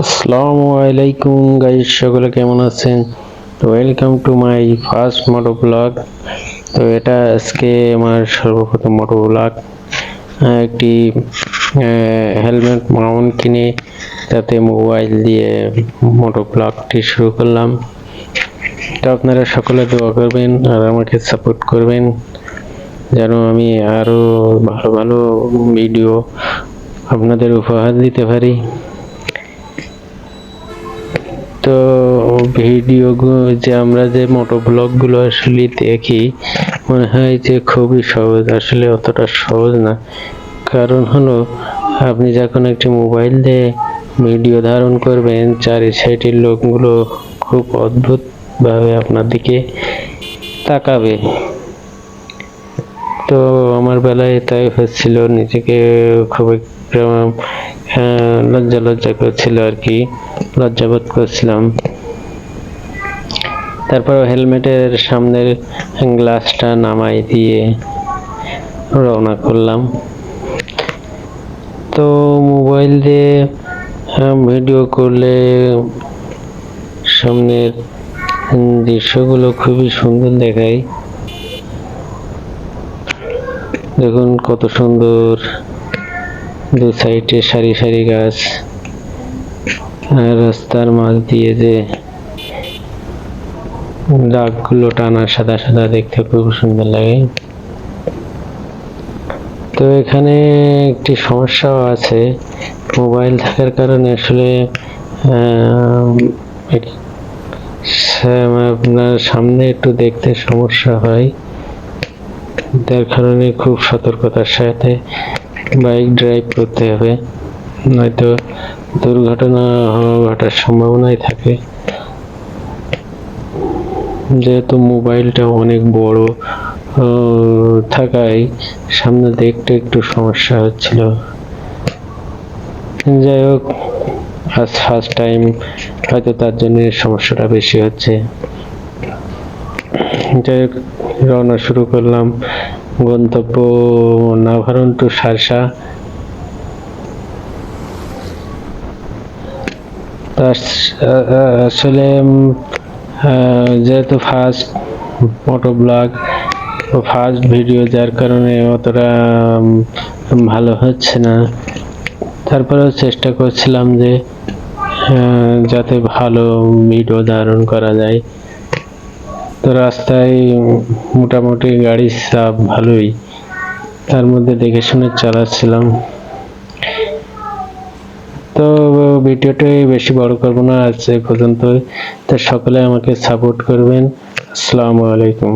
আসসালামু আলাইকুম গাইস, সকলে কেমন আছেন? তো welcome to my first moto vlog তো এটা আজকে আমার সর্বপ্রথম মোটো ব্লগ একটি হেলমেট মাউন্ট কিনে তাতে মোবাইল দিয়ে মোটো ব্লগটি শুরু করলাম। তো আপনারা সকলে দোয়া করবেন আর আমাকে সাপোর্ট করবেন, যেন আমি আরও ভালো ভালো ভিডিও আপনাদের উপহার দিতে পারি। তো ভিডিও যে আমরা যে মোটো ব্লগগুলো আসলে দেখি, মনে হয় যে খুবই সহজ। আসলে অতটা সহজ না। কারণ হলো, আপনি যখন একটি মোবাইল দিয়ে ভিডিও ধারণ করবেন চারি সাইডের লোকগুলো খুব অদ্ভুতভাবে আপনার দিকে তাকাবে। তো আমার বেলায় তাই হচ্ছিল, নিজেকে খুব একটা লজ্জা লজ্জা করছিল আর কি লজ্জাবোধ করছিলাম। তারপর হেলমেটের সামনের গ্লাসটা নামাই দিয়ে রওনা করলাম। তো মোবাইল দিয়ে ভিডিও করলে সামনের দৃশ্যগুলো খুবই সুন্দর দেখায়। দেখুন কত সুন্দর দু সাইডে সারি সারি গাছ আর রাস্তার মাঝ দিয়ে যে দাগগুলো টানা সাদা সাদা দেখতে খুব সুন্দর লাগে। তো এখানে একটি সমস্যাও আছে। মোবাইল থাকার কারণে আসলে আপনার সামনে একটু দেখতে সমস্যা হয়। যার কারণে খুব সতর্কতার সাথে বাইক ড্রাইভ করতে হবে। নয়তো দুর্ঘটনা ঘটার সম্ভাবনাই থাকে। যেহেতু মোবাইলটা অনেক বড় থাকায় সামনে দেখতে একটু সমস্যা হচ্ছিল। যাই হোক, আজ ফার্স্ট টাইম হয়তো তার জন্য সমস্যাটা বেশি হচ্ছে। যাই হোক, রওনা শুরু করলাম। গন্তব্য নাভারণ টু সারসা। আসলে যেহেতু first moto vlog first video যার কারণে অতটা ভালো হচ্ছে না। তারপরেও চেষ্টা করছিলাম যে যাতে ভালো ভিডিও ধারণ করা যায়। তো রাস্তায় মোটামুটি গাড়ির চাপ ভালোই। তার মধ্যে দেখে শুনে চালাচ্ছিলাম। তো ভিডিওটাই বেশি বড় করব না, আজ পর্যন্ত তো সকলে আমাকে সাপোর্ট করবেন। আসসালামু আলাইকুম।